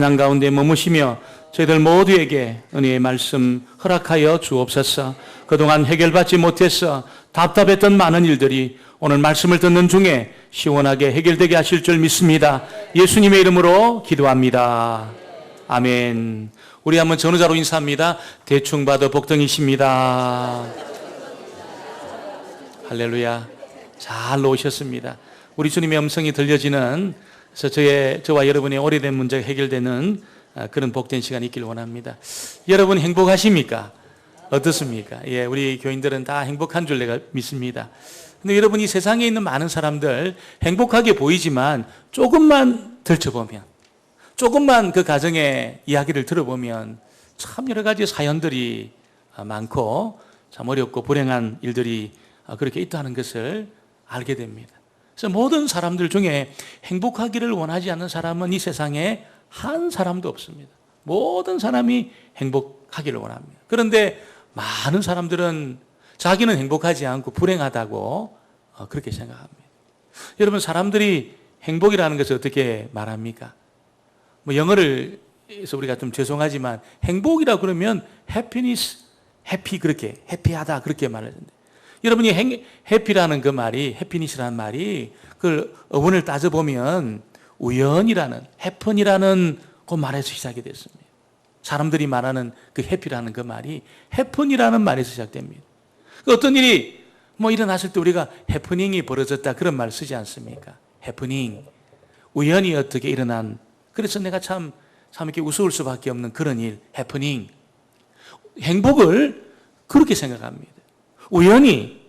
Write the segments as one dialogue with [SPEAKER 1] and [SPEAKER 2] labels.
[SPEAKER 1] 난 가운데 머무시며 저희들 모두에게 은혜의 말씀 허락하여 주옵소서. 그동안 해결받지 못해서 답답했던 많은 일들이 오늘 말씀을 듣는 중에 시원하게 해결되게 하실 줄 믿습니다. 예수님의 이름으로 기도합니다. 아멘. 우리 한번 전우자로 인사합니다. 대충 봐도 복덩이십니다. 할렐루야. 잘 놓으셨습니다. 우리 주님의 음성이 들려지는 그래서 저의 저와 여러분의 오래된 문제가 해결되는 아, 그런 복된 시간이 있길 원합니다. 여러분 행복하십니까? 어떻습니까? 예, 우리 교인들은 다 행복한 줄 내가 믿습니다. 근데 여러분 이 세상에 있는 많은 사람들 행복하게 보이지만 조금만 들춰보면 조금만 그 가정의 이야기를 들어보면 참 여러 가지 사연들이 아, 많고 참 어렵고 불행한 일들이 아, 그렇게 있다는 것을 알게 됩니다. 그래서 모든 사람들 중에 행복하기를 원하지 않는 사람은 이 세상에 한 사람도 없습니다. 모든 사람이 행복하기를 원합니다. 그런데 많은 사람들은 자기는 행복하지 않고 불행하다고 어, 그렇게 생각합니다. 여러분 사람들이 행복이라는 것을 어떻게 말합니까? 뭐 영어를 해서 우리가 좀 죄송하지만 행복이라 그러면 happiness, happy 그렇게 해피하다 그렇게 말하는데 여러분이 행, 해피라는 그 말이 해피니스라는 말이 그 어원을 따져 보면 우연이라는 해픈이라는 그 말에서 시작이 됐습니다. 사람들이 말하는 그 해피라는 그 말이 해픈이라는 말에서 시작됩니다. 그 어떤 일이 뭐 일어났을 때 우리가 해프닝이 벌어졌다 그런 말 쓰지 않습니까? 해프닝 우연히 어떻게 일어난 그래서 내가 참, 참 이렇게 우스울 수밖에 없는 그런 일, 해프닝. 행복을 그렇게 생각합니다. 우연히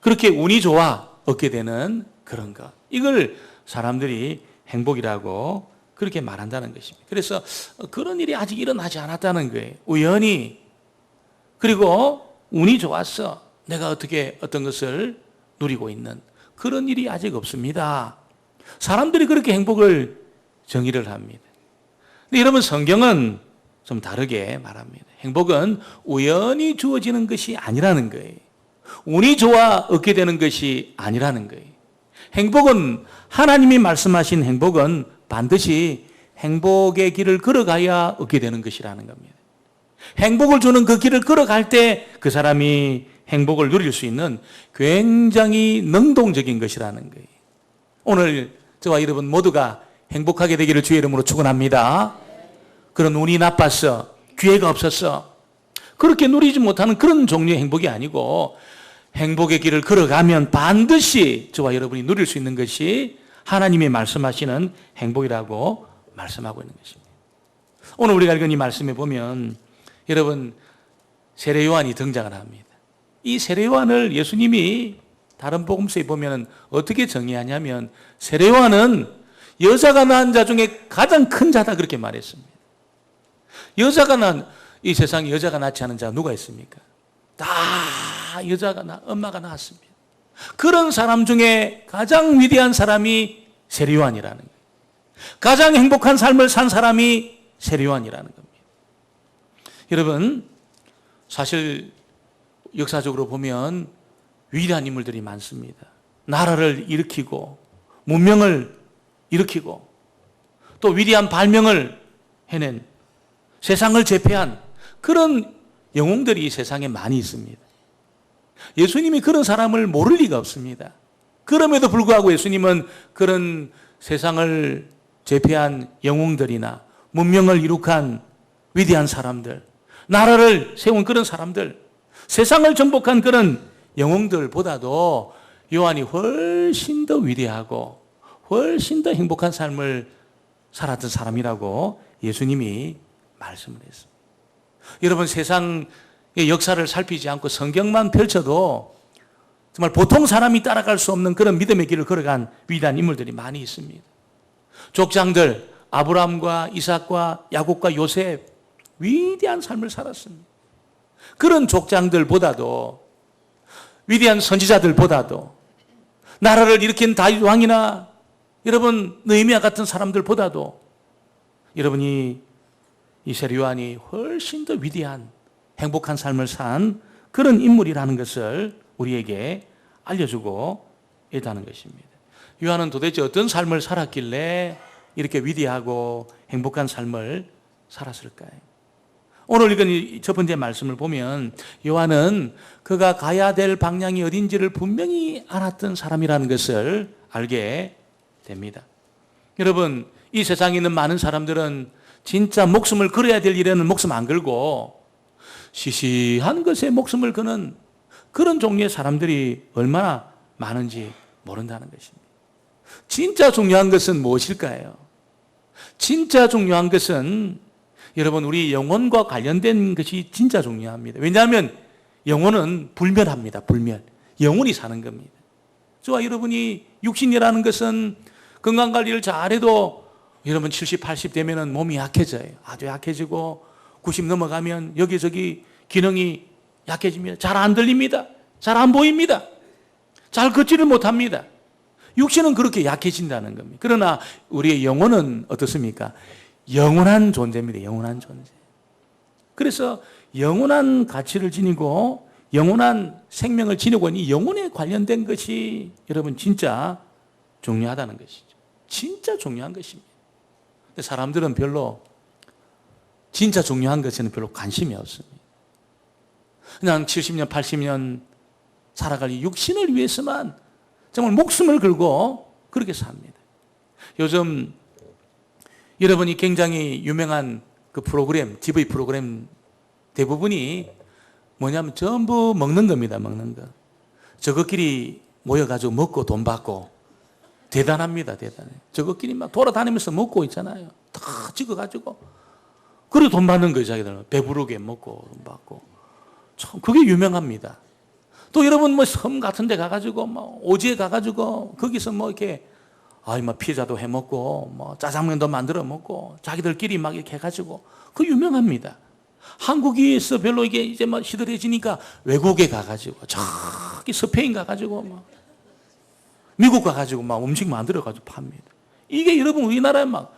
[SPEAKER 1] 그렇게 운이 좋아 얻게 되는 그런 것. 이걸 사람들이 행복이라고 그렇게 말한다는 것입니다. 그래서 그런 일이 아직 일어나지 않았다는 거예요. 우연히. 그리고 운이 좋았어. 내가 어떻게 어떤 것을 누리고 있는 그런 일이 아직 없습니다. 사람들이 그렇게 행복을 정의를 합니다. 근데 여러분 성경은 좀 다르게 말합니다. 행복은 우연히 주어지는 것이 아니라는 거예요. 운이 좋아 얻게 되는 것이 아니라는 거예요. 행복은 하나님이 말씀하신 행복은 반드시 행복의 길을 걸어가야 얻게 되는 것이라는 겁니다. 행복을 주는 그 길을 걸어갈 때 그 사람이 행복을 누릴 수 있는 굉장히 능동적인 것이라는 거예요. 오늘 저와 여러분 모두가 행복하게 되기를 주의 이름으로 축원합니다. 그런 운이 나빴어. 기회가 없었어. 그렇게 누리지 못하는 그런 종류의 행복이 아니고 행복의 길을 걸어가면 반드시 저와 여러분이 누릴 수 있는 것이 하나님이 말씀하시는 행복이라고 말씀하고 있는 것입니다. 오늘 우리가 읽은 이 말씀에 보면 여러분 세례 요한이 등장을 합니다. 이 세례 요한을 예수님이 다른 복음서에 보면 어떻게 정의하냐면 세례 요한은 여자가 낳은 자 중에 가장 큰 자다 그렇게 말했습니다. 여자가 낳은 이 세상에 여자가 낳지 않은 자 누가 있습니까? 다 여자가 낳, 엄마가 낳았습니다. 그런 사람 중에 가장 위대한 사람이 세례요한이라는 거예요. 가장 행복한 삶을 산 사람이 세례요한이라는 겁니다. 여러분 사실 역사적으로 보면 위대한 인물들이 많습니다. 나라를 일으키고 문명을 일으키고 또 위대한 발명을 해낸 세상을 제패한 그런 영웅들이 이 세상에 많이 있습니다. 예수님이 그런 사람을 모를 리가 없습니다. 그럼에도 불구하고 예수님은 그런 세상을 제패한 영웅들이나 문명을 이룩한 위대한 사람들, 나라를 세운 그런 사람들, 세상을 정복한 그런 영웅들보다도 요한이 훨씬 더 위대하고 훨씬 더 행복한 삶을 살았던 사람이라고 예수님이 말씀을 했습니다. 여러분 세상의 역사를 살피지 않고 성경만 펼쳐도 정말 보통 사람이 따라갈 수 없는 그런 믿음의 길을 걸어간 위대한 인물들이 많이 있습니다. 족장들 아브라함과 이삭과 야곱과 요셉 위대한 삶을 살았습니다. 그런 족장들보다도 위대한 선지자들보다도 나라를 일으킨 다윗 왕이나 여러분 느헤미야 같은 사람들보다도 여러분이 이 세례요한이 훨씬 더 위대한 행복한 삶을 산 그런 인물이라는 것을 우리에게 알려주고 있다는 것입니다. 요한은 도대체 어떤 삶을 살았길래 이렇게 위대하고 행복한 삶을 살았을까요? 오늘 읽은 이첫 번째 말씀을 보면 요한은 그가 가야 될 방향이 어딘지를 분명히 알았던 사람이라는 것을 알게 됩니다. 여러분, 이 세상에 있는 많은 사람들은 진짜 목숨을 걸어야 될 일에는 목숨 안 걸고 시시한 것에 목숨을 거는 그런 종류의 사람들이 얼마나 많은지 모른다는 것입니다. 진짜 중요한 것은 무엇일까요? 진짜 중요한 것은 여러분 우리 영혼과 관련된 것이 진짜 중요합니다. 왜냐하면 영혼은 불멸합니다. 불멸. 영혼이 사는 겁니다. 저와 여러분이 육신이라는 것은 건강 관리를 잘해도 여러분 70, 80 되면은 몸이 약해져요. 아주 약해지고 90 넘어가면 여기저기 기능이 약해집니다. 잘 안 들립니다. 잘 안 보입니다. 잘 걷지를 못합니다. 육신은 그렇게 약해진다는 겁니다. 그러나 우리의 영혼은 어떻습니까? 영원한 존재입니다. 영원한 존재. 그래서 영원한 가치를 지니고 영원한 생명을 지니고 이 영혼에 관련된 것이 여러분 진짜 중요하다는 것이죠. 진짜 중요한 것입니다. 사람들은 별로 진짜 중요한 것에는 별로 관심이 없습니다. 그냥 70년, 80년 살아갈 이 육신을 위해서만 정말 목숨을 걸고 그렇게 삽니다. 요즘 여러분이 굉장히 유명한 그 프로그램, TV 프로그램 대부분이 뭐냐면 전부 먹는 겁니다, 먹는 거. 저것끼리 모여가지고 먹고 돈 받고 대단합니다, 대단해. 저것끼리 막 돌아다니면서 먹고 있잖아요. 다 찍어가지고. 그리고 돈 받는 거예요, 자기들은. 배부르게 먹고 돈 받고. 참, 그게 유명합니다. 또 여러분 뭐 섬 같은 데 가가지고 뭐 오지에 가가지고 거기서 뭐 이렇게 아이 뭐 피자도 해 먹고 뭐 짜장면도 만들어 먹고 자기들끼리 막 이렇게 해가지고 그 유명합니다. 한국에서 별로 이게 이제 뭐 시들해지니까 외국에 가가지고 저기 스페인 가가지고 막 미국 가가지고 막 음식 만들어가지고 팝니다. 이게 여러분 우리나라에 막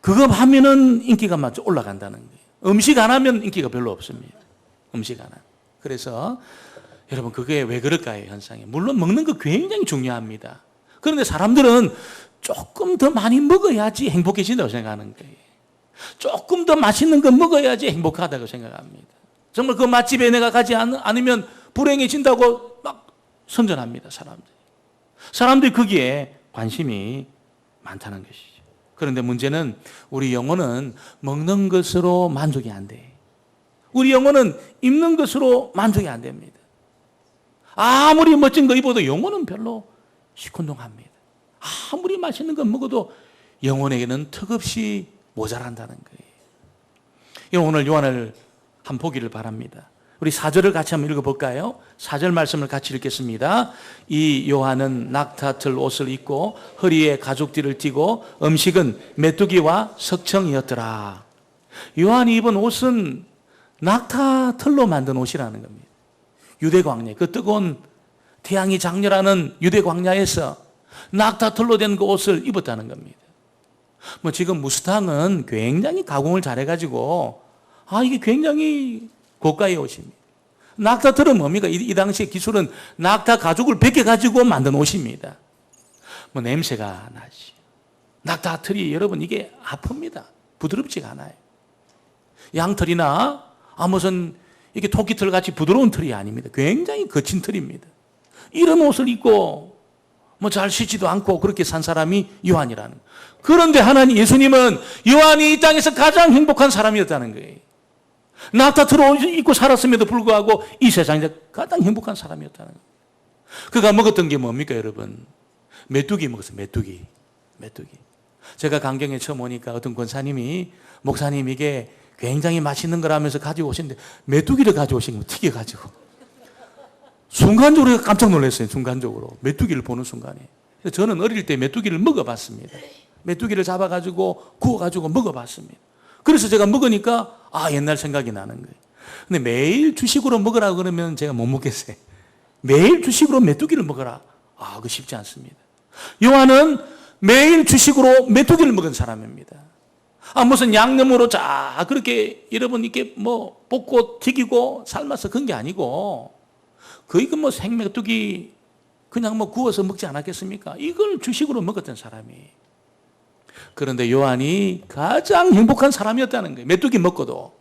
[SPEAKER 1] 그거 하면은 인기가 막 올라간다는 거예요. 음식 안 하면 인기가 별로 없습니다. 음식 안 하면. 그래서 여러분 그게 왜 그럴까요 현상이? 물론 먹는 거 굉장히 중요합니다. 그런데 사람들은 조금 더 많이 먹어야지 행복해진다고 생각하는 거예요. 조금 더 맛있는 거 먹어야지 행복하다고 생각합니다. 정말 그 맛집에 내가 가지 않- 않으면 불행해진다고 막 선전합니다 사람들이. 사람들이 거기에 관심이 많다는 것이죠. 그런데 문제는 우리 영혼은 먹는 것으로 만족이 안 돼. 우리 영혼은 입는 것으로 만족이 안 됩니다. 아무리 멋진 거 입어도 영혼은 별로 시큰둥합니다. 아무리 맛있는 거 먹어도 영혼에게는 턱없이 모자란다는 거예요. 오늘 요한을 한 보기를 바랍니다. 우리 사절을 같이 한번 읽어볼까요? 사절 말씀을 같이 읽겠습니다. 이 요한은 낙타틀 옷을 입고 허리에 가죽띠를 띠고 음식은 메뚜기와 석청이었더라. 요한이 입은 옷은 낙타털로 만든 옷이라는 겁니다. 유대 광야, 그 뜨거운 태양이 장렬하는 유대 광야에서 낙타털로 된 그 옷을 입었다는 겁니다. 뭐 지금 무스탕은 굉장히 가공을 잘해가지고 아 이게 굉장히 고가의 옷입니다. 낙타털은 뭡니까? 이, 이 당시의 기술은 낙타 가죽을 벗겨가지고 만든 옷입니다. 뭐 냄새가 나지. 낙타털이 여러분 이게 아픕니다. 부드럽지가 않아요. 양털이나 아 무슨 이게 토끼털 같이 부드러운 털이 아닙니다. 굉장히 거친 털입니다. 이런 옷을 입고 뭐 잘 쉬지도 않고 그렇게 산 사람이 요한이라는. 그런데 하나님 예수님은 요한이 이 땅에서 가장 행복한 사람이었다는 거예요. 낙타털 옷 입고 살았음에도 불구하고 이 세상에서 가장 행복한 사람이었다는 거예요. 그가 먹었던 게 뭡니까 여러분? 메뚜기 먹었어요. 메뚜기. 메뚜기. 제가 강경에 처음 오니까 어떤 권사님이 목사님 이게 굉장히 맛있는 거라면서 가지고 오신데 메뚜기를 가져오신 거 튀겨가지고 순간적으로 깜짝 놀랐어요. 순간적으로 메뚜기를 보는 순간에. 저는 어릴 때 메뚜기를 먹어봤습니다. 메뚜기를 잡아가지고 구워가지고 먹어봤습니다. 그래서 제가 먹으니까 아 옛날 생각이 나는 거예요. 근데 매일 주식으로 먹으라 그러면 제가 못 먹겠어요. 매일 주식으로 메뚜기를 먹어라. 아, 그거 쉽지 않습니다. 요한은 매일 주식으로 메뚜기를 먹은 사람입니다. 아, 무슨 양념으로 자, 그렇게 여러분 이렇게 뭐 볶고 튀기고 삶아서 그런 게 아니고 거의 그 뭐 생메뚜기 그냥 뭐 구워서 먹지 않았겠습니까? 이걸 주식으로 먹었던 사람이. 그런데 요한이 가장 행복한 사람이었다는 거예요. 메뚜기 먹고도.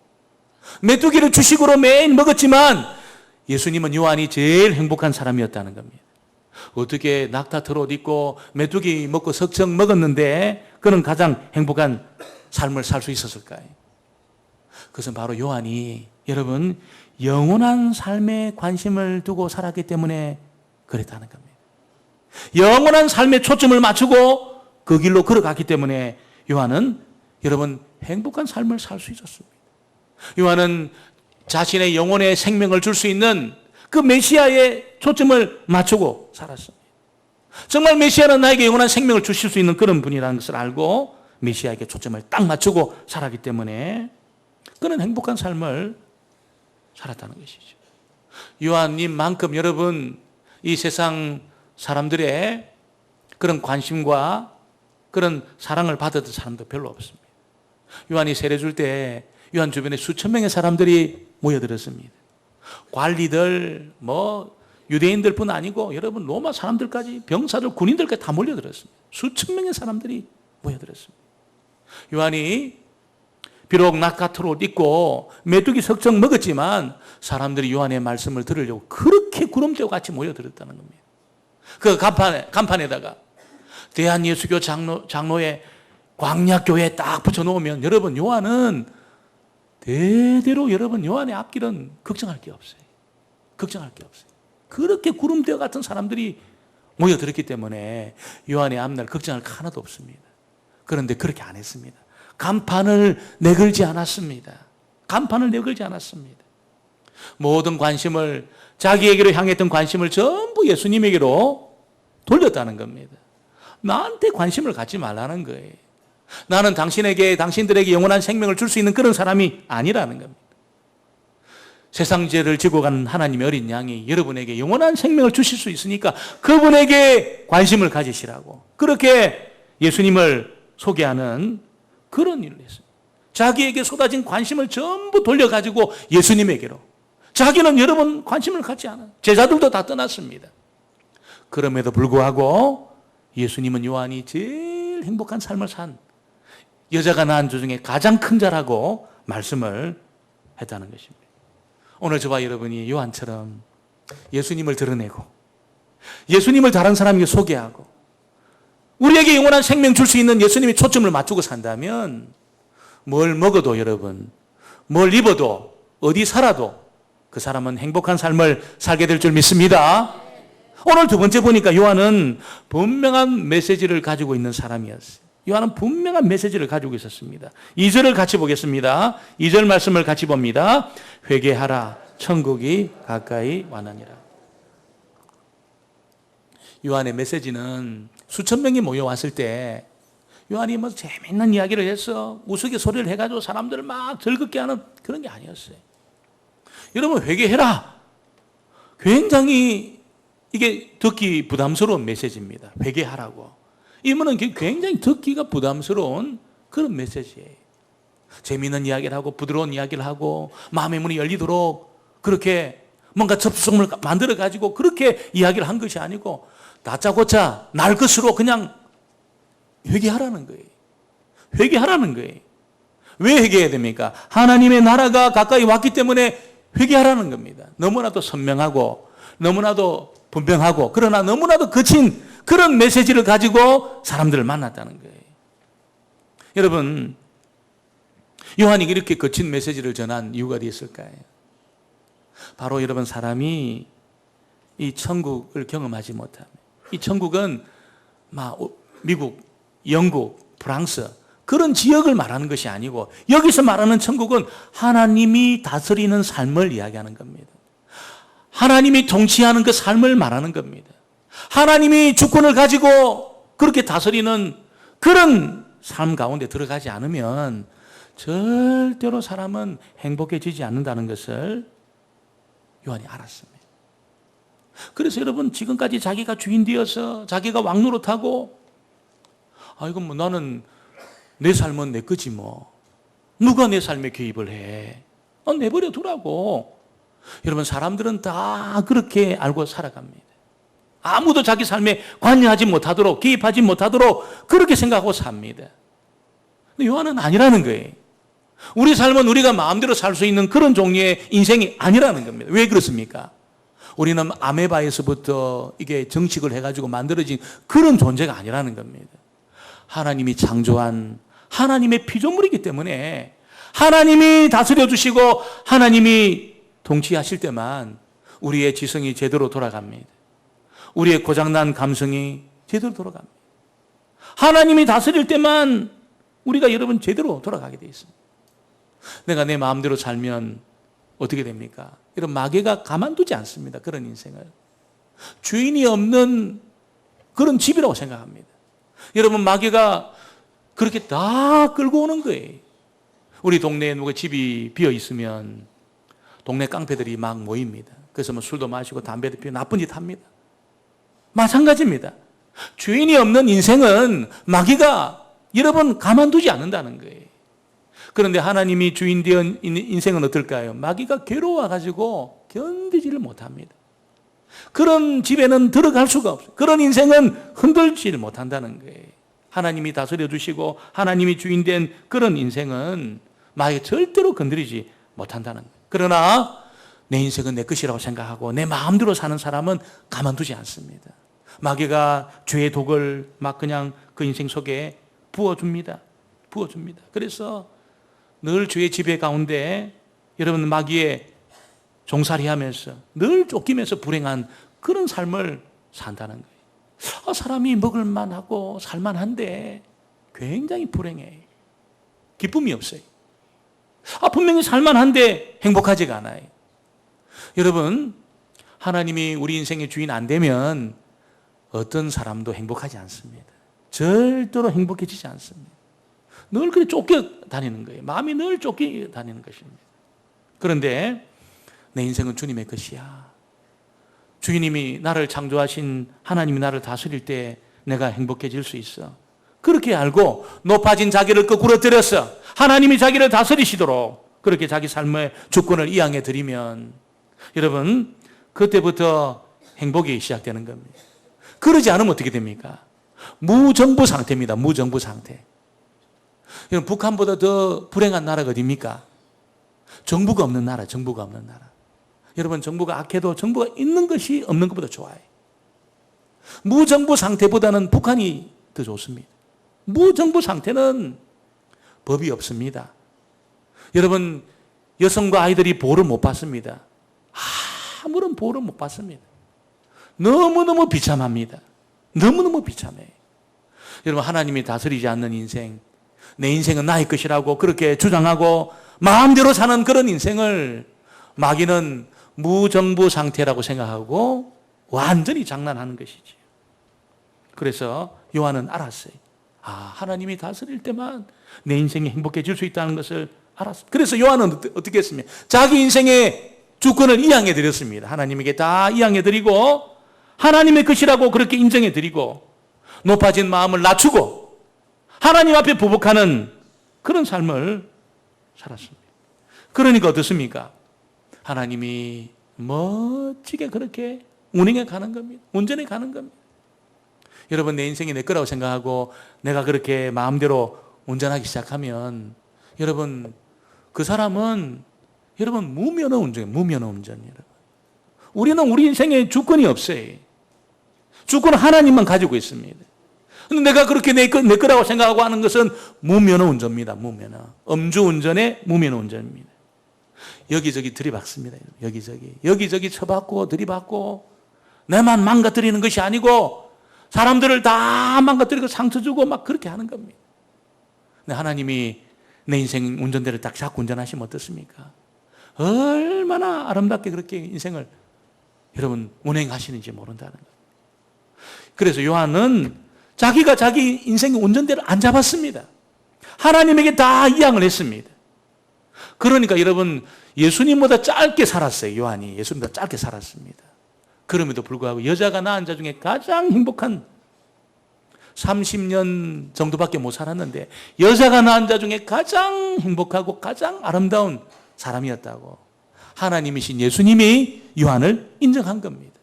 [SPEAKER 1] 메뚜기를 주식으로 매일 먹었지만 예수님은 요한이 제일 행복한 사람이었다는 겁니다. 어떻게 낙타 털옷 입고 메뚜기 먹고 석청 먹었는데 그는 가장 행복한 삶을 살 수 있었을까요? 그것은 바로 요한이 여러분 영원한 삶에 관심을 두고 살았기 때문에 그랬다는 겁니다. 영원한 삶에 초점을 맞추고 그 길로 걸어갔기 때문에 요한은 여러분 행복한 삶을 살 수 있었습니다. 요한은 자신의 영혼의 생명을 줄 수 있는 그 메시아의 초점을 맞추고 살았습니다. 정말 메시아는 나에게 영원한 생명을 주실 수 있는 그런 분이라는 것을 알고 메시아에게 초점을 딱 맞추고 살았기 때문에 그는 행복한 삶을 살았다는 것이죠. 요한님만큼 여러분 이 세상 사람들의 그런 관심과 그런 사랑을 받았던 사람도 별로 없습니다. 요한이 세례 줄 때 요한 주변에 수천 명의 사람들이 모여들었습니다. 관리들, 뭐 유대인들 뿐 아니고 여러분 로마 사람들까지 병사들, 군인들까지 다 몰려들었습니다. 수천 명의 사람들이 모여들었습니다. 요한이 비록 낙 같은 옷 입고 메뚜기 석정 먹었지만 사람들이 요한의 말씀을 들으려고 그렇게 구름대와 같이 모여들었다는 겁니다. 그 간판에, 간판에다가 대한예수교 장로, 장로의 광약교회 딱 붙여놓으면 여러분 요한은 대대로 여러분 요한의 앞길은 걱정할 게 없어요. 걱정할 게 없어요. 그렇게 구름대와 같은 사람들이 모여들었기 때문에 요한의 앞날 걱정할 거 하나도 없습니다. 그런데 그렇게 안 했습니다. 간판을 내걸지 않았습니다. 간판을 내걸지 않았습니다. 모든 관심을 자기에게로 향했던 관심을 전부 예수님에게로 돌렸다는 겁니다. 나한테 관심을 갖지 말라는 거예요. 나는 당신에게, 당신들에게 영원한 생명을 줄 수 있는 그런 사람이 아니라는 겁니다. 세상 죄를 지고 가는 하나님의 어린 양이 여러분에게 영원한 생명을 주실 수 있으니까 그분에게 관심을 가지시라고. 그렇게 예수님을 소개하는 그런 일을 했습니다. 자기에게 쏟아진 관심을 전부 돌려가지고 예수님에게로. 자기는 여러분 관심을 갖지 않아요. 제자들도 다 떠났습니다. 그럼에도 불구하고 예수님은 요한이 제일 행복한 삶을 산 여자가 낳은 주 중에 가장 큰 자라고 말씀을 했다는 것입니다. 오늘 저와 여러분이 요한처럼 예수님을 드러내고 예수님을 다른 사람에게 소개하고 우리에게 영원한 생명 줄 수 있는 예수님의 초점을 맞추고 산다면 뭘 먹어도 여러분, 뭘 입어도 어디 살아도 그 사람은 행복한 삶을 살게 될 줄 믿습니다. 오늘 두 번째 보니까 요한은 분명한 메시지를 가지고 있는 사람이었어요. 요한은 분명한 메시지를 가지고 있었습니다. 2절을 같이 보겠습니다. 2절 말씀을 같이 봅니다. 회개하라. 천국이 가까이 와나니라. 요한의 메시지는 수천 명이 모여왔을 때 요한이 뭐 재밌는 이야기를 해서 우스갯소리를 해가지고 사람들을 막 즐겁게 하는 그런 게 아니었어요. 여러분 회개해라. 굉장히 이게 듣기 부담스러운 메시지입니다. 회개하라고. 이분은 굉장히 듣기가 부담스러운 그런 메시지예요. 재미있는 이야기를 하고 부드러운 이야기를 하고 마음의 문이 열리도록 그렇게 뭔가 접속을 만들어 가지고 그렇게 이야기를 한 것이 아니고 다짜고짜 날 것으로 그냥 회개하라는 거예요. 회개하라는 거예요. 왜 회개해야 됩니까? 하나님의 나라가 가까이 왔기 때문에 회개하라는 겁니다. 너무나도 선명하고 너무나도 분명하고 그러나 너무나도 거친 그런 메시지를 가지고 사람들을 만났다는 거예요. 여러분, 요한이 이렇게 거친 메시지를 전한 이유가 어디 있을까요? 바로 여러분 사람이 이 천국을 경험하지 못함. 이 천국은 막 미국, 영국, 프랑스 그런 지역을 말하는 것이 아니고 여기서 말하는 천국은 하나님이 다스리는 삶을 이야기하는 겁니다. 하나님이 통치하는 그 삶을 말하는 겁니다. 하나님이 주권을 가지고 그렇게 다스리는 그런 삶 가운데 들어가지 않으면 절대로 사람은 행복해지지 않는다는 것을 요한이 알았습니다. 그래서 여러분 지금까지 자기가 주인 되어서 자기가 왕노릇하고 아이고 뭐 나는 내 삶은 내 거지 뭐 누가 내 삶에 개입을 해? 어, 내버려 두라고. 여러분 사람들은 다 그렇게 알고 살아갑니다. 아무도 자기 삶에 관여하지 못하도록 개입하지 못하도록 그렇게 생각하고 삽니다. 근데 요한은 아니라는 거예요. 우리 삶은 우리가 마음대로 살 수 있는 그런 종류의 인생이 아니라는 겁니다. 왜 그렇습니까? 우리는 아메바에서부터 이게 정식을 해가지고 만들어진 그런 존재가 아니라는 겁니다. 하나님이 창조한 하나님의 피조물이기 때문에 하나님이 다스려 주시고 하나님이 통치하실 때만 우리의 지성이 제대로 돌아갑니다. 우리의 고장난 감성이 제대로 돌아갑니다. 하나님이 다스릴 때만 우리가 여러분 제대로 돌아가게 되어 있습니다. 내가 내 마음대로 살면 어떻게 됩니까? 이런 마귀가 가만두지 않습니다. 그런 인생을. 주인이 없는 그런 집이라고 생각합니다. 여러분, 마귀가 그렇게 다 끌고 오는 거예요. 우리 동네에 누가 집이 비어 있으면 동네 깡패들이 막 모입니다. 그래서 뭐 술도 마시고 담배도 피우고 나쁜 짓 합니다. 마찬가지입니다. 주인이 없는 인생은 마귀가 여러분 가만두지 않는다는 거예요. 그런데 하나님이 주인 되은 인생은 어떨까요? 마귀가 괴로워가지고 견디지를 못합니다. 그런 집에는 들어갈 수가 없어요. 그런 인생은 흔들지를 못한다는 거예요. 하나님이 다스려 주시고 하나님이 주인 된 그런 인생은 마귀가 절대로 건드리지 못한다는 거예요. 그러나 내 인생은 내 것이라고 생각하고 내 마음대로 사는 사람은 가만두지 않습니다. 마귀가 죄의 독을 막 그냥 그 인생 속에 부어줍니다. 부어줍니다. 그래서 늘 죄의 지배 가운데 여러분 마귀의 종살이 하면서 늘 쫓기면서 불행한 그런 삶을 산다는 거예요. 아, 사람이 먹을만하고 살만한데 굉장히 불행해. 기쁨이 없어요. 아, 분명히 살만한데 행복하지가 않아요. 여러분, 하나님이 우리 인생의 주인 안 되면 어떤 사람도 행복하지 않습니다. 절대로 행복해지지 않습니다. 늘 그렇게 쫓겨 다니는 거예요. 마음이 늘 쫓겨 다니는 것입니다. 그런데 내 인생은 주님의 것이야. 주님이 나를 창조하신 하나님이 나를 다스릴 때 내가 행복해질 수 있어. 그렇게 알고 높아진 자기를 거꾸로 들여서 하나님이 자기를 다스리시도록 그렇게 자기 삶의 주권을 이양해 드리면 여러분 그때부터 행복이 시작되는 겁니다. 그러지 않으면 어떻게 됩니까? 무정부 상태입니다. 무정부 상태. 여러분 북한보다 더 불행한 나라가 어디입니까? 정부가 없는 나라, 정부가 없는 나라. 여러분 정부가 악해도 정부가 있는 것이 없는 것보다 좋아요. 무정부 상태보다는 북한이 더 좋습니다. 무정부 상태는 법이 없습니다. 여러분 여성과 아이들이 보호를 못 받습니다. 아무런 보호를 못 받습니다. 너무너무 비참합니다. 너무너무 비참해. 여러분, 하나님이 다스리지 않는 인생, 내 인생은 나의 것이라고 그렇게 주장하고 마음대로 사는 그런 인생을 마귀는 무정부 상태라고 생각하고 완전히 장난하는 것이지. 그래서 요한은 알았어요. 아, 하나님이 다스릴 때만 내 인생이 행복해질 수 있다는 것을 알았어. 그래서 요한은 어떻게 했습니까? 자기 인생의 주권을 이양해 드렸습니다. 하나님에게 다 이양해 드리고 하나님의 것이라고 그렇게 인정해 드리고 높아진 마음을 낮추고 하나님 앞에 부복하는 그런 삶을 살았습니다. 그러니까 어떻습니까? 하나님이 멋지게 그렇게 운행해 가는 겁니다. 운전해 가는 겁니다. 여러분 내 인생이 내 거라고 생각하고 내가 그렇게 마음대로 운전하기 시작하면 여러분 그 사람은 여러분 무면허 운전이에요. 무면허 운전 여러분. 우리는 우리 인생에 주권이 없어요. 주권은 하나님만 가지고 있습니다. 근데 내가 그렇게 내, 거, 내 거라고 생각하고 하는 것은 무면허 운전입니다. 무면허. 음주 운전의 무면허 운전입니다. 여기저기 들이박습니다. 여기저기. 여기저기 쳐박고 들이박고 내만 망가뜨리는 것이 아니고 사람들을 다 망가뜨리고 상처 주고 막 그렇게 하는 겁니다. 근데 하나님이 내 인생 운전대를 딱 잡고 운전하시면 어떻습니까? 얼마나 아름답게 그렇게 인생을 여러분 운행하시는지 모른다는 거예요. 그래서 요한은 자기가 자기 인생의 운전대를 안 잡았습니다. 하나님에게 다 이양을 했습니다. 그러니까 여러분 예수님보다 짧게 살았어요. 요한이 예수님보다 짧게 살았습니다. 그럼에도 불구하고 여자가 낳은 자 중에 가장 행복한 30년 정도밖에 못 살았는데 여자가 낳은 자 중에 가장 행복하고 가장 아름다운 사람이었다고 하나님이신 예수님이 요한을 인정한 겁니다.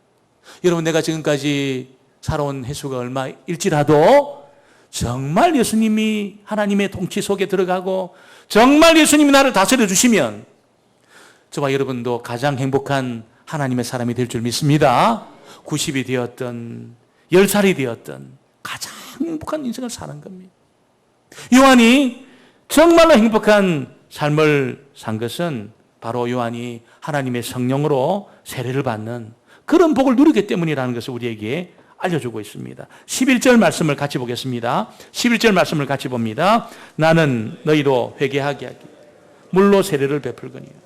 [SPEAKER 1] 여러분 내가 지금까지 살아온 횟수가 얼마일지라도 정말 예수님이 하나님의 통치 속에 들어가고 정말 예수님이 나를 다스려 주시면 저와 여러분도 가장 행복한 하나님의 사람이 될 줄 믿습니다. 90이 되었던 10살이 되었던 가장 행복한 인생을 사는 겁니다. 요한이 정말로 행복한 삶을 산 것은 바로 요한이 하나님의 성령으로 세례를 받는 그런 복을 누리기 때문이라는 것을 우리에게 알려주고 있습니다. 11절 말씀을 같이 보겠습니다. 11절 말씀을 같이 봅니다. 나는 너희로 회개하게 하기 물로 세례를 베풀거니와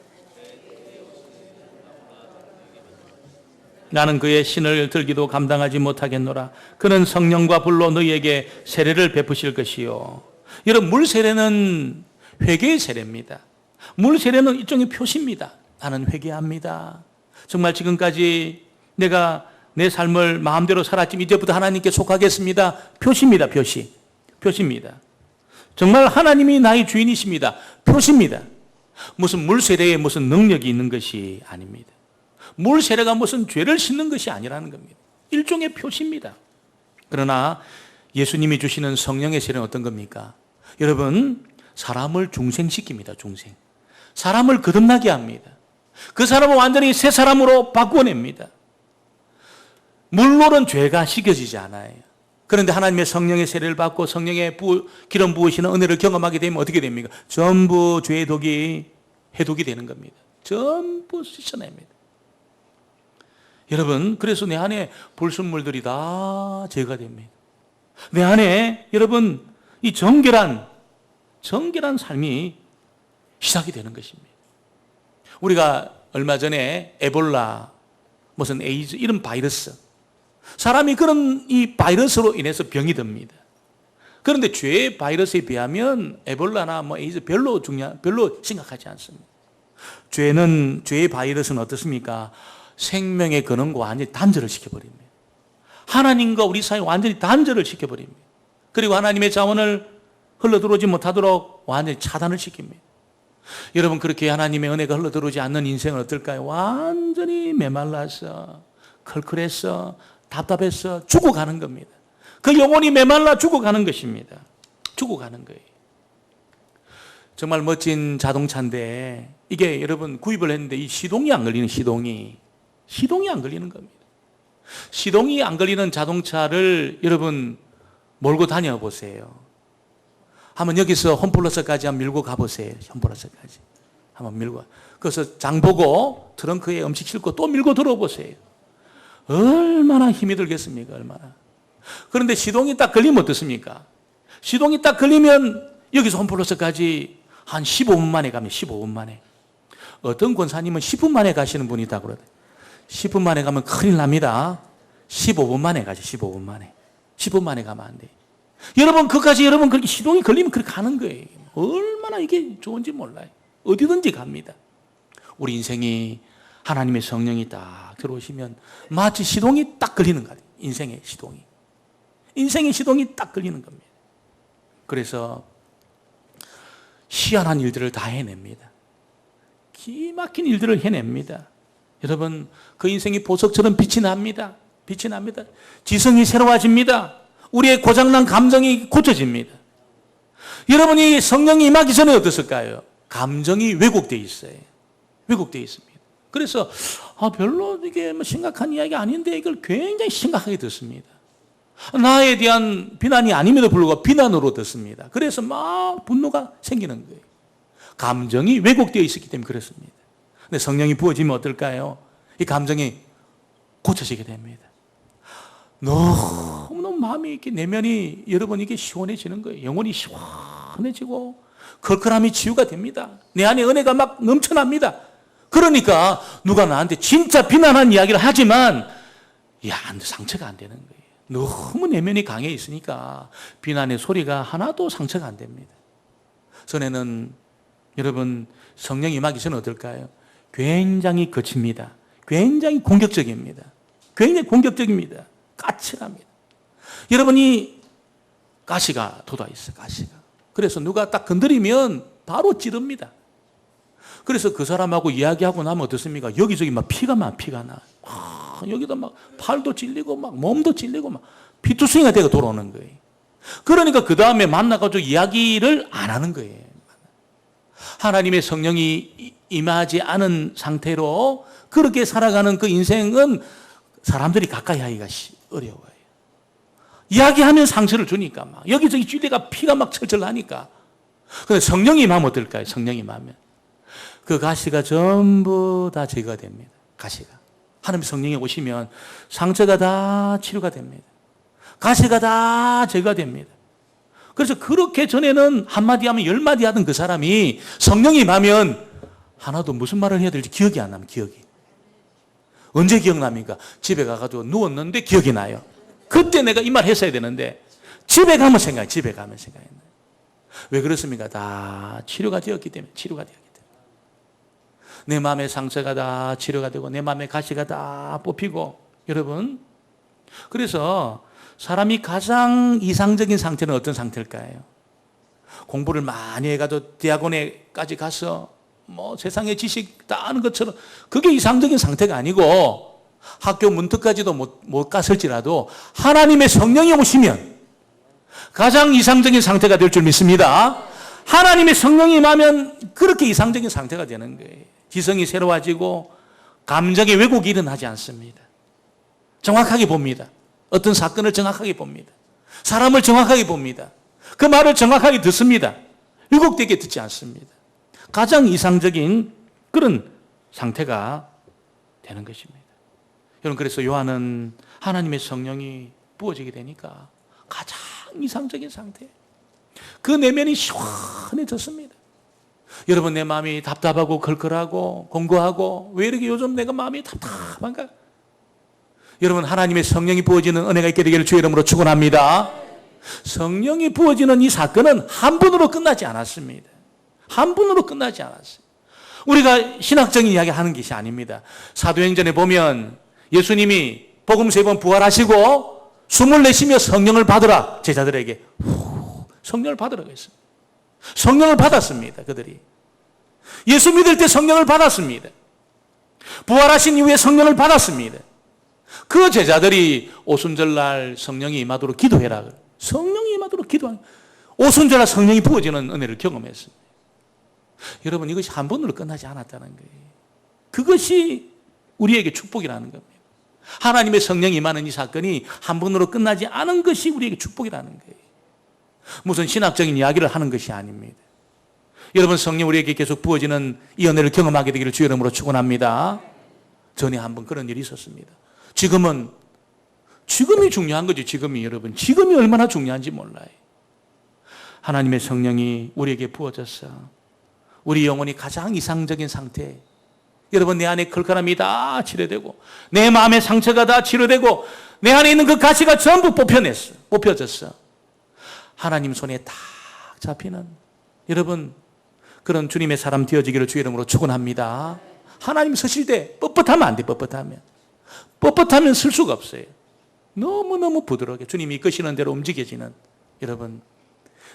[SPEAKER 1] 나는 그의 신을 들기도 감당하지 못하겠노라. 그는 성령과 불로 너희에게 세례를 베푸실 것이요. 여러분 물 세례는 회개의 세례입니다. 물 세례는 일종의 표시입니다. 나는 회개합니다. 정말 지금까지 내가 내 삶을 마음대로 살았지만 이제부터 하나님께 속하겠습니다. 표시입니다. 표시. 표시입니다. 정말 하나님이 나의 주인이십니다. 표시입니다. 무슨 물 세례에 무슨 능력이 있는 것이 아닙니다. 물 세례가 무슨 죄를 씻는 것이 아니라는 겁니다. 일종의 표시입니다. 그러나 예수님이 주시는 성령의 세례는 어떤 겁니까? 여러분, 사람을 중생시킵니다, 중생. 사람을 거듭나게 합니다. 그 사람을 완전히 새 사람으로 바꿔냅니다. 물로는 죄가 씻겨지지 않아요. 그런데 하나님의 성령의 세례를 받고 성령의 부, 기름 부으시는 은혜를 경험하게 되면 어떻게 됩니까? 전부 죄의 독이 해독이 되는 겁니다. 전부 씻어냅니다. 여러분, 그래서 내 안에 불순물들이 다 제거가 됩니다. 내 안에 여러분 이 정결한 정결한 삶이 시작이 되는 것입니다. 우리가 얼마 전에 에볼라 무슨 에이즈 이런 바이러스 사람이 그런 이 바이러스로 인해서 병이 듭니다. 그런데 죄의 바이러스에 비하면 에볼라나 뭐 에이즈 별로 중요 별로 심각하지 않습니다. 죄는 죄의 바이러스는 어떻습니까? 생명의 근원과 완전히 단절을 시켜버립니다. 하나님과 우리 사이 완전히 단절을 시켜버립니다. 그리고 하나님의 자원을 흘러들어오지 못하도록 완전히 차단을 시킵니다. 여러분 그렇게 하나님의 은혜가 흘러들어오지 않는 인생은 어떨까요? 완전히 메말라서 컬컬해서 답답해서 죽어가는 겁니다. 그 영혼이 메말라 죽어가는 것입니다. 죽어가는 거예요. 정말 멋진 자동차인데 이게 여러분 구입을 했는데 이 시동이 안 걸리는 시동이 시동이 안 걸리는 겁니다. 시동이 안 걸리는 자동차를 여러분 몰고 다녀 보세요. 한번 여기서 홈플러스까지 한번 밀고 가보세요. 홈플러스까지. 한번 밀고. 그래서 장 보고 트렁크에 음식 싣고 또 밀고 들어보세요. 얼마나 힘이 들겠습니까? 얼마나. 그런데 시동이 딱 걸리면 어떻습니까? 시동이 딱 걸리면 여기서 홈플러스까지 한 15분 만에 가면 15분 만에. 어떤 권사님은 10분 만에 가시는 분이 있다 그러대. 10분 만에 가면 큰일 납니다. 15분 만에 가죠. 15분 만에. 10분 만에 가면 안 돼. 여러분 그까지 여러분 그렇게 시동이 걸리면 그렇게 가는 거예요. 얼마나 이게 좋은지 몰라요. 어디든지 갑니다. 우리 인생이 하나님의 성령이 딱 들어오시면 마치 시동이 딱 걸리는 거예요. 인생의 시동이. 인생의 시동이 딱 걸리는 겁니다. 그래서 희한한 일들을 다 해냅니다. 기막힌 일들을 해냅니다. 여러분, 그 인생이 보석처럼 빛이 납니다. 빛이 납니다. 지성이 새로워집니다. 우리의 고장난 감정이 고쳐집니다. 여러분이 성령이 임하기 전에 어떻을까요? 감정이 왜곡되어 있어요. 왜곡되어 있습니다. 그래서 아, 별로 이게 뭐 심각한 이야기 아닌데 이걸 굉장히 심각하게 듣습니다. 나에 대한 비난이 아님에도 불구하고 비난으로 듣습니다. 그래서 막 분노가 생기는 거예요. 감정이 왜곡되어 있었기 때문에 그렇습니다. 근데 성령이 부어지면 어떨까요? 이 감정이 고쳐지게 됩니다. 너무너무 마음이 이렇게 내면이 여러분 이게 시원해지는 거예요. 영혼이 시원해지고 걸컬함이 치유가 됩니다. 내 안에 은혜가 막 넘쳐납니다. 그러니까 누가 나한테 진짜 비난한 이야기를 하지만 야, 상처가 안 되는 거예요. 너무 내면이 강해 있으니까 비난의 소리가 하나도 상처가 안 됩니다. 전에는 여러분 성령 임하기 전에 어떨까요? 굉장히 거칩니다. 굉장히 공격적입니다. 굉장히 공격적입니다. 까칠합니다. 여러분이 가시가 돋아 있어, 가시가. 그래서 누가 딱 건드리면 바로 찌릅니다. 그래서 그 사람하고 이야기하고 나면 어떻습니까? 여기저기 막 피가 막 피가 나. 아, 여기도 막 팔도 찔리고 막 몸도 찔리고 막 피투성이가 되고 돌아오는 거예요. 그러니까 그 다음에 만나가지고 이야기를 안 하는 거예요. 하나님의 성령이 임하지 않은 상태로 그렇게 살아가는 그 인생은 사람들이 가까이 하기가 시- 어려워요. 이야기하면 상처를 주니까 막 여기저기 쥐대가 피가 막 철철 나니까. 근데 성령이 임하면 어떨까요? 성령이 임하면. 그 가시가 전부 다 제거가 됩니다. 가시가. 하나님 성령이 오시면 상처가 다 치료가 됩니다. 가시가 다 제거가 됩니다. 그래서 그렇게 전에는 한마디 하면 열마디 하던 그 사람이 성령이 임하면 하나도 무슨 말을 해야 될지 기억이 안 나면 기억이. 언제 기억납니까? 집에 가가지고 누웠는데 기억이 나요. 그때 내가 이 말 했어야 되는데 집에 가면 생각해. 집에 가면 생각해. 왜 그렇습니까? 다 치료가 되었기 때문에 치료가 되었기 때문에 내 마음의 상처가 다 치료가 되고 내 마음의 가시가 다 뽑히고 여러분 그래서 사람이 가장 이상적인 상태는 어떤 상태일까요? 공부를 많이 해가도 대학원에까지 가서 뭐 세상의 지식 다 아는 것처럼 그게 이상적인 상태가 아니고 학교 문턱까지도 못, 못 갔을지라도 하나님의 성령이 오시면 가장 이상적인 상태가 될 줄 믿습니다. 하나님의 성령이 임하면 그렇게 이상적인 상태가 되는 거예요. 지성이 새로워지고 감정의 왜곡이 일어나지 않습니다. 정확하게 봅니다. 어떤 사건을 정확하게 봅니다. 사람을 정확하게 봅니다. 그 말을 정확하게 듣습니다. 왜곡되게 듣지 않습니다. 가장 이상적인 그런 상태가 되는 것입니다. 여러분 그래서 요한은 하나님의 성령이 부어지게 되니까 가장 이상적인 상태. 그 내면이 시원해졌습니다. 여러분 내 마음이 답답하고 걸걸하고 공고하고 왜 이렇게 요즘 내가 마음이 답답한가? 여러분 하나님의 성령이 부어지는 은혜가 있게 되기를 주의 이름으로 축원합니다. 성령이 부어지는 이 사건은 한 분으로 끝나지 않았습니다. 한 분으로 끝나지 않았어요. 우리가 신학적인 이야기 하는 것이 아닙니다. 사도행전에 보면 예수님이 복음 세 번 부활하시고 숨을 내쉬며 성령을 받으라 제자들에게 후, 성령을 받으라고 했습니다. 성령을 받았습니다. 그들이 예수 믿을 때 성령을 받았습니다. 부활하신 이후에 성령을 받았습니다. 그 제자들이 오순절날 성령이 임하도록 기도해라. 성령이 임하도록 기도한 오순절날 성령이 부어지는 은혜를 경험했습니다. 여러분 이것이 한 번으로 끝나지 않았다는 거예요. 그것이 우리에게 축복이라는 겁니다. 하나님의 성령이 임하는 이 사건이 한 번으로 끝나지 않은 것이 우리에게 축복이라는 거예요. 무슨 신학적인 이야기를 하는 것이 아닙니다. 여러분 성령 우리에게 계속 부어지는 이 은혜를 경험하게 되기를 주의 이름으로 축원합니다. 전에 한번 그런 일이 있었습니다. 지금은 지금이 중요한 거죠. 지금이 여러분 지금이 얼마나 중요한지 몰라요. 하나님의 성령이 우리에게 부어졌어. 우리 영혼이 가장 이상적인 상태. 여러분 내 안에 걸카람이 다 치료되고 내 마음의 상처가 다 치료되고 내 안에 있는 그 가시가 전부 뽑혀냈어. 뽑혀졌어. 하나님 손에 딱 잡히는 여러분 그런 주님의 사람 되어지기를 주의 이름으로 축원합니다. 하나님 서실 때 뻣뻣하면 안 돼. 뻣뻣하면. 뻣뻣하면 쓸 수가 없어요. 너무너무 부드럽게 주님이 이끄시는 대로 움직여지는 여러분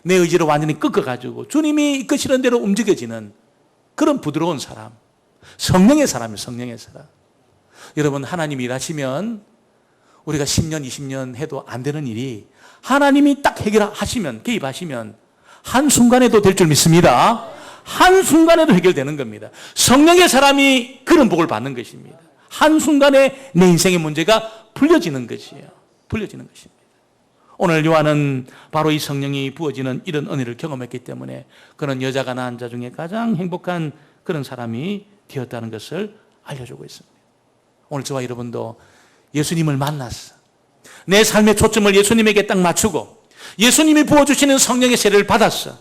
[SPEAKER 1] 내 의지를 완전히 꺾어가지고 주님이 이끄시는 대로 움직여지는 그런 부드러운 사람. 성령의 사람이에요 성령의 사람. 여러분 하나님이 일하시면 우리가 10년 20년 해도 안 되는 일이 하나님이 딱 해결하시면 개입하시면 한순간에도 될 줄 믿습니다. 한순간에도 해결되는 겁니다. 성령의 사람이 그런 복을 받는 것입니다. 한순간에 내 인생의 문제가 풀려지는 것이에요. 풀려지는 것입니다. 오늘 요한은 바로 이 성령이 부어지는 이런 은혜를 경험했기 때문에 그런 여자가 낳은 자 중에 가장 행복한 그런 사람이 되었다는 것을 알려주고 있습니다. 오늘 저와 여러분도 예수님을 만났어. 내 삶의 초점을 예수님에게 딱 맞추고 예수님이 부어주시는 성령의 세례를 받았어.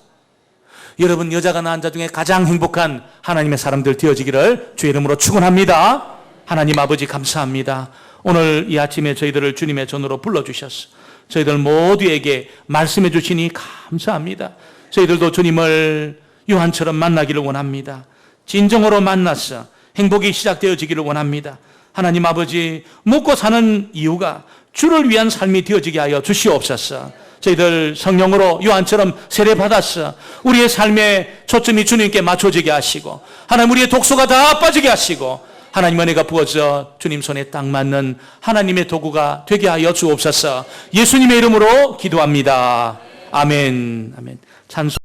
[SPEAKER 1] 여러분 여자가 낳은 자 중에 가장 행복한 하나님의 사람들 되어지기를 주의 이름으로 축원합니다. 하나님 아버지 감사합니다. 오늘 이 아침에 저희들을 주님의 전으로 불러주셨어. 저희들 모두에게 말씀해 주시니 감사합니다. 저희들도 주님을 요한처럼 만나기를 원합니다. 진정으로 만났어. 행복이 시작되어지기를 원합니다. 하나님 아버지, 먹고 사는 이유가 주를 위한 삶이 되어지게 하여 주시옵소서. 저희들 성령으로 요한처럼 세례받았어. 우리의 삶의 초점이 주님께 맞춰지게 하시고, 하나님 우리의 독소가 다 빠지게 하시고, 하나님 은혜가 부어져 주님 손에 딱 맞는 하나님의 도구가 되게 하여 주옵소서. 예수님의 이름으로 기도합니다. 아멘. 아멘. 찬송